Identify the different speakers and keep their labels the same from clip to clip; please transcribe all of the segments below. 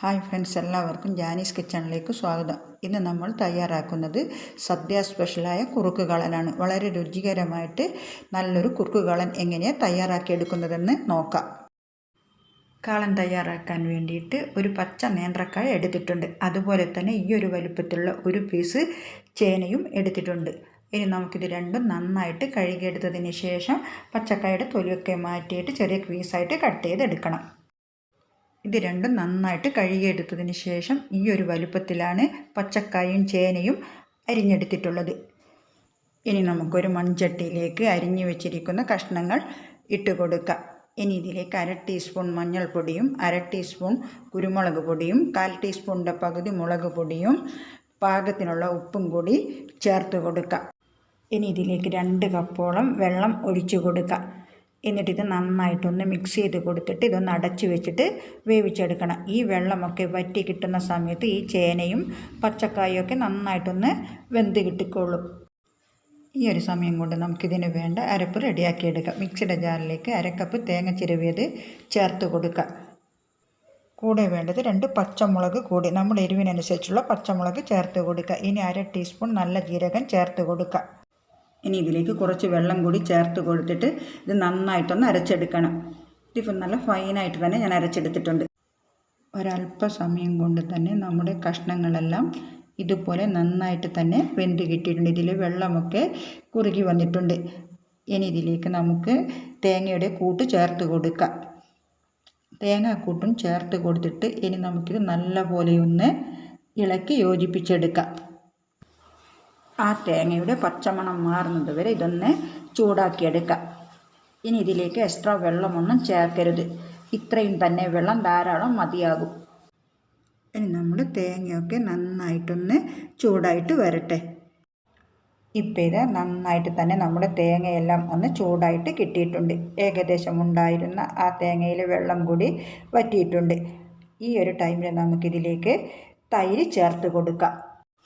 Speaker 1: Hi friends എല്ലാവർക്കും ജാനീസ് കിച്ചണിലേക്ക് സ്വാഗതം. ഇന്ന് നമ്മൾ തയ്യാറാക്കുന്നത് സദ്യ സ്പെഷ്യലായ കുറുക്ക് കളനാണ് വളരെ രുചികരമായിട്ട് നല്ലൊരു കുറുക്ക് കളൻ എങ്ങനെയാണ് തയ്യാറാക്കിയെടുക്കുന്നതെന്ന് നോക്കാം. കാളൻ തയ്യാറാക്കാൻ വേണ്ടിയിട്ട് ഒരു പച്ച നേന്ത്രക്കായ എടുത്തിട്ടുണ്ട്. അതുപോലെ തന്നെ ഈ ഒരു വലുപ്പത്തിലുള്ള ഒരു പീസ് ചേനയും എടുത്തിട്ടുണ്ട്. ഇനി നമുക്കിത് രണ്ടും നന്നായിട്ട് കഴുകിയെടുത്തതിന് ശേഷം പച്ചക്കായുടെ തൊലിയൊക്കെ മാറ്റിയിട്ട് ചെറിയ പീസായിട്ട് കട്ട് ചെയ്തെടുക്കണം. ഇത് രണ്ടും നന്നായിട്ട് കഴുകിയെടുത്തതിന് ശേഷം ഈ ഒരു വലുപ്പത്തിലാണ് പച്ചക്കായും ചേനയും അരിഞ്ഞെടുത്തിട്ടുള്ളത്. ഇനി നമുക്കൊരു മൺചട്ടിയിലേക്ക് അരിഞ്ഞു വെച്ചിരിക്കുന്ന കഷ്ണങ്ങൾ ഇട്ട് കൊടുക്കാം. ഇനി ഇതിലേക്ക് അര ടീസ്പൂൺ മഞ്ഞൾപ്പൊടിയും അര ടീസ്പൂൺ കുരുമുളക് പൊടിയും കാൽ ടീസ്പൂണിന്റെ പകുതി മുളക് പൊടിയും പാകത്തിനുള്ള ഉപ്പും കൂടി ചേർത്ത് കൊടുക്കുക ഇനി ഇതിലേക്ക് രണ്ട് കപ്പോളം വെള്ളം ഒഴിച്ചു കൊടുക്കാം. എന്നിട്ട് ഇത് നന്നായിട്ടൊന്ന് മിക്സ് ചെയ്ത് കൊടുത്തിട്ട് ഇതൊന്ന് അടച്ചു വെച്ചിട്ട് വേവിച്ചെടുക്കണം. ഈ വെള്ളമൊക്കെ വറ്റി കിട്ടുന്ന സമയത്ത് ഈ ചേനയും പച്ചക്കായും ഒക്കെ നന്നായിട്ടൊന്ന് വെന്ത് കിട്ടിക്കോളും. ഈ ഒരു സമയം കൊണ്ട് നമുക്കിതിന് വേണ്ട അരപ്പ് റെഡിയാക്കിയെടുക്കാം. മിക്സിയുടെ ജാറിലേക്ക് അരക്കപ്പ് തേങ്ങ ചിരവിയത് ചേർത്ത് കൊടുക്കുക കൂടെ വേണ്ടത് രണ്ട് പച്ചമുളക് കൂടി നമ്മുടെ എരിവിനനുസരിച്ചുള്ള പച്ചമുളക് ചേർത്ത് കൊടുക്കുക ഇനി അര ടീസ്പൂൺ നല്ല ജീരകം ചേർത്ത് കൊടുക്കുക ഇനി ഇതിലേക്ക് കുറച്ച് വെള്ളം കൂടി ചേർത്ത് കൊടുത്തിട്ട് ഇത് നന്നായിട്ടൊന്ന് അരച്ചെടുക്കണം. ഇതിപ്പം നല്ല ഫൈനായിട്ട് തന്നെ ഞാൻ അരച്ചെടുത്തിട്ടുണ്ട്. ഒരല്പസമയം കൊണ്ട് തന്നെ നമ്മുടെ കഷ്ണങ്ങളെല്ലാം ഇതുപോലെ നന്നായിട്ട് തന്നെ വെന്ത് കിട്ടിയിട്ടുണ്ട്. ഇതിൽ വെള്ളമൊക്കെ കുറുകി വന്നിട്ടുണ്ട്. ഇനി ഇതിലേക്ക് നമുക്ക് തേങ്ങയുടെ കൂട്ട് ചേർത്ത് കൊടുക്കാം. തേങ്ങാക്കൂട്ടും ചേർത്ത് കൊടുത്തിട്ട് ഇനി നമുക്കിത് നല്ലപോലെ ഒന്ന് ഇളക്കി യോജിപ്പിച്ചെടുക്കാം. ആ തേങ്ങയുടെ പച്ചമണം മാറുന്നത് വരെ ഇതൊന്ന് ചൂടാക്കിയെടുക്കാം. ഇനി ഇതിലേക്ക് എക്സ്ട്രാ വെള്ളമൊന്നും ചേർക്കരുത്. ഇത്രയും തന്നെ വെള്ളം ധാരാളം മതിയാകും. ഇനി നമ്മുടെ തേങ്ങയൊക്കെ നന്നായിട്ടൊന്ന് ചൂടായിട്ട് വരട്ടെ. ഇപ്പം ഇത് നന്നായിട്ട് തന്നെ നമ്മുടെ തേങ്ങയെല്ലാം ഒന്ന് ചൂടായിട്ട് കിട്ടിയിട്ടുണ്ട്. ഏകദേശം ഉണ്ടായിരുന്ന ആ തേങ്ങയിൽ വെള്ളം കൂടി വറ്റിയിട്ടുണ്ട്. ഈ ഒരു ടൈമിൽ നമുക്കിതിലേക്ക് തൈര് ചേർത്ത് കൊടുക്കാം.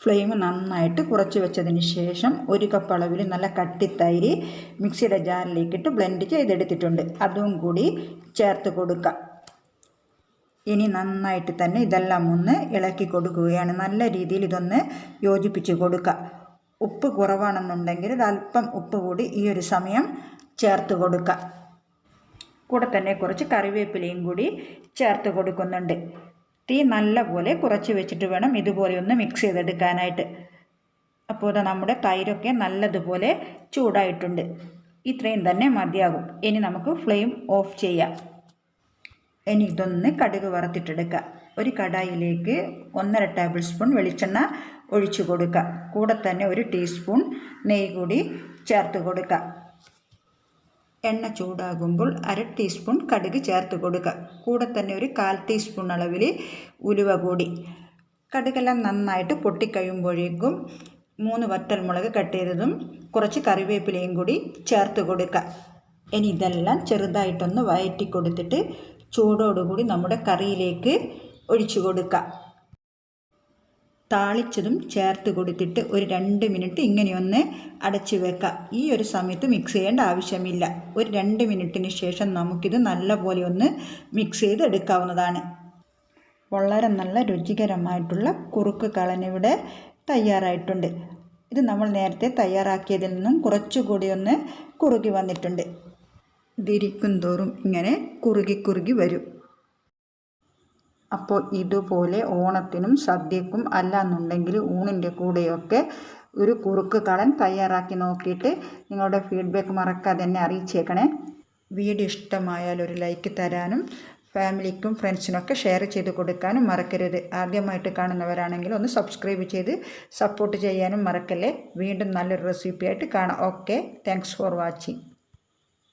Speaker 1: ഫ്ലെയിം നന്നായിട്ട് കുറച്ച് വെച്ചതിന് ശേഷം ഒരു കപ്പ് അളവിൽ നല്ല കട്ടിത്തൈര് മിക്സിയുടെ ജാറിലേക്കിട്ട് ബ്ലെൻഡ് ചെയ്തെടുത്തിട്ടുണ്ട്. അതും കൂടി ചേർത്ത് കൊടുക്കുക ഇനി നന്നായിട്ട് തന്നെ ഇതെല്ലാം ഒന്ന് ഇളക്കി കൊടുക്കുകയാണ്. നല്ല രീതിയിൽ ഇതൊന്ന് യോജിപ്പിച്ച് കൊടുക്കുക ഉപ്പ് കുറവാണെന്നുണ്ടെങ്കിൽ അല്പം ഉപ്പ് കൂടി ഈ ഒരു സമയം ചേർത്ത് കൊടുക്കുക കൂടെ തന്നെ കുറച്ച് കറിവേപ്പിലയും കൂടി ചേർത്ത് കൊടുക്കുന്നുണ്ട്. തീ നല്ലപോലെ കുറച്ച് വെച്ചിട്ട് വേണം ഇതുപോലെ ഒന്ന് മിക്സ് ചെയ്തെടുക്കാനായിട്ട്. അപ്പോൾ ഇത് നമ്മുടെ തൈരൊക്കെ നല്ലതുപോലെ ചൂടായിട്ടുണ്ട്. ഇത്രയും തന്നെ മതിയാകും. ഇനി നമുക്ക് ഫ്ലെയിം ഓഫ് ചെയ്യാം. ഇനി ഇതൊന്ന് കടുക് വറുത്തിട്ടെടുക്കുക. ഒരു കടായിലേക്ക് ഒന്നര ടേബിൾ സ്പൂൺ വെളിച്ചെണ്ണ ഒഴിച്ചു കൊടുക്കുക. കൂടെ തന്നെ ഒരു ടീസ്പൂൺ നെയ്യ് കൂടി ചേർത്ത് കൊടുക്കുക. എണ്ണ ചൂടാകുമ്പോൾ അര ടീസ്പൂൺ കടുക് ചേർത്ത് കൊടുക്കുക കൂടെ തന്നെ ഒരു കാൽ ടീസ്പൂൺ അളവിൽ ഉലുവ കൂടി കടുകെല്ലാം നന്നായിട്ട് പൊട്ടിക്കഴിയുമ്പോഴേക്കും മൂന്ന് വറ്റൽമുളക് കട്ട് ചെയ്തതും കുറച്ച് കറിവേപ്പിലയും കൂടി ചേർത്ത് കൊടുക്കുക ഇനി ഇതെല്ലാം ചെറുതായിട്ടൊന്ന് വയറ്റി കൊടുത്തിട്ട് ചൂടോടുകൂടി നമ്മുടെ കറിയിലേക്ക് ഒഴിച്ചു കൊടുക്കുക താളിച്ചതും ചേർത്ത് കൊടുത്തിട്ട് ഒരു രണ്ട് മിനിറ്റ് ഇങ്ങനെയൊന്ന് അടച്ചു വെക്കുക ഈ ഒരു സമയത്ത് മിക്സ് ചെയ്യേണ്ട ആവശ്യമില്ല. ഒരു രണ്ട് മിനിറ്റിന് ശേഷം നമുക്കിത് നല്ലപോലെ ഒന്ന് മിക്സ് ചെയ്ത് എടുക്കാവുന്നതാണ്. വളരെ നല്ല രുചികരമായിട്ടുള്ള കുറുക്ക് കളനിവിടെ തയ്യാറായിട്ടുണ്ട്. ഇത് നമ്മൾ നേരത്തെ തയ്യാറാക്കിയതിൽ നിന്നും കുറച്ചുകൂടി ഒന്ന് കുറുകി വന്നിട്ടുണ്ട്. ഇതിരിക്കും തോറും ഇങ്ങനെ കുറുകി കുറുകി വരും. അപ്പോൾ ഇതുപോലെ ഓണത്തിനും സദ്യക്കും അല്ലാന്നുണ്ടെങ്കിൽ ഊണിന്റെ കൂടെയൊക്കെ ഒരു കുറുക്ക് കളൻ തയ്യാറാക്കി നോക്കിയിട്ട് നിങ്ങളുടെ ഫീഡ്ബാക്ക് മറക്കാതെ തന്നെ അറിയിച്ചേക്കണേ. വീഡിയോ ഇഷ്ടമായാൽ ഒരു ലൈക്ക് തരാനും ഫാമിലിക്കും ഫ്രണ്ട്സിനൊക്കെ ഷെയർ ചെയ്ത് കൊടുക്കാനും മറക്കരുത്. ആദ്യമായിട്ട് കാണുന്നവരാണെങ്കിൽ ഒന്ന് സബ്സ്ക്രൈബ് ചെയ്ത് സപ്പോർട്ട് ചെയ്യാനും മറക്കല്ലേ? വീണ്ടും നല്ലൊരു റെസിപ്പി ആയിട്ട് കാണാം. Okay thanks for watching